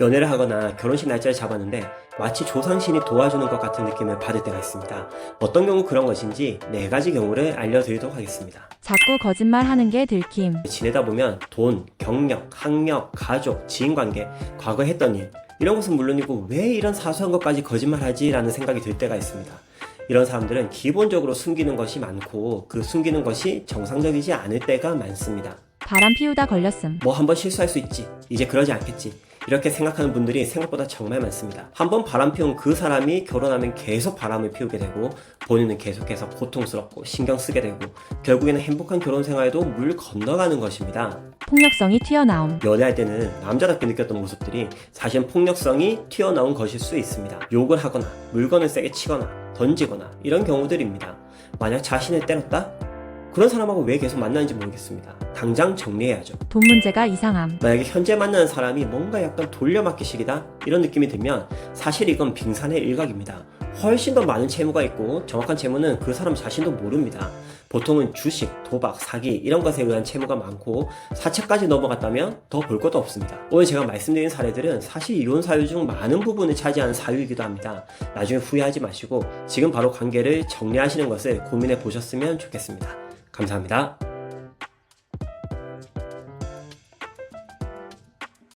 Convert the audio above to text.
연애를 하거나 결혼식 날짜를 잡았는데 마치 조상신이 도와주는 것 같은 느낌을 받을 때가 있습니다. 어떤 경우 그런 것인지 네 가지 경우를 알려드리도록 하겠습니다. 자꾸 거짓말 하는 게 들킴. 지내다 보면 돈, 경력, 학력, 가족, 지인 관계, 과거 했던 일 이런 것은 물론이고 왜 이런 사소한 것까지 거짓말하지? 라는 생각이 들 때가 있습니다. 이런 사람들은 기본적으로 숨기는 것이 많고 그 숨기는 것이 정상적이지 않을 때가 많습니다. 바람 피우다 걸렸음. 뭐 한번 실수할 수 있지. 이제 그러지 않겠지. 이렇게 생각하는 분들이 생각보다 정말 많습니다. 한번 바람 피운 그 사람이 결혼하면 계속 바람을 피우게 되고 본인은 계속해서 고통스럽고 신경 쓰게 되고 결국에는 행복한 결혼 생활도 물 건너가는 것입니다. 폭력성이 튀어나옴. 연애할 때는 남자답게 느꼈던 모습들이 사실은 폭력성이 튀어나온 것일 수 있습니다. 욕을 하거나 물건을 세게 치거나 던지거나 이런 경우들입니다. 만약 자신을 때렸다? 그런 사람하고 왜 계속 만나는지 모르겠습니다. 당장 정리해야죠. 돈 문제가 이상함. 만약에 현재 만나는 사람이 뭔가 약간 돌려막기식이다 이런 느낌이 들면 사실 이건 빙산의 일각입니다. 훨씬 더 많은 채무가 있고 정확한 채무는 그 사람 자신도 모릅니다. 보통은 주식, 도박, 사기 이런 것에 의한 채무가 많고 사채까지 넘어갔다면 더 볼 것도 없습니다. 오늘 제가 말씀드린 사례들은 사실 이혼 사유 중 많은 부분을 차지하는 사유이기도 합니다. 나중에 후회하지 마시고 지금 바로 관계를 정리하시는 것을 고민해 보셨으면 좋겠습니다. 감사합니다.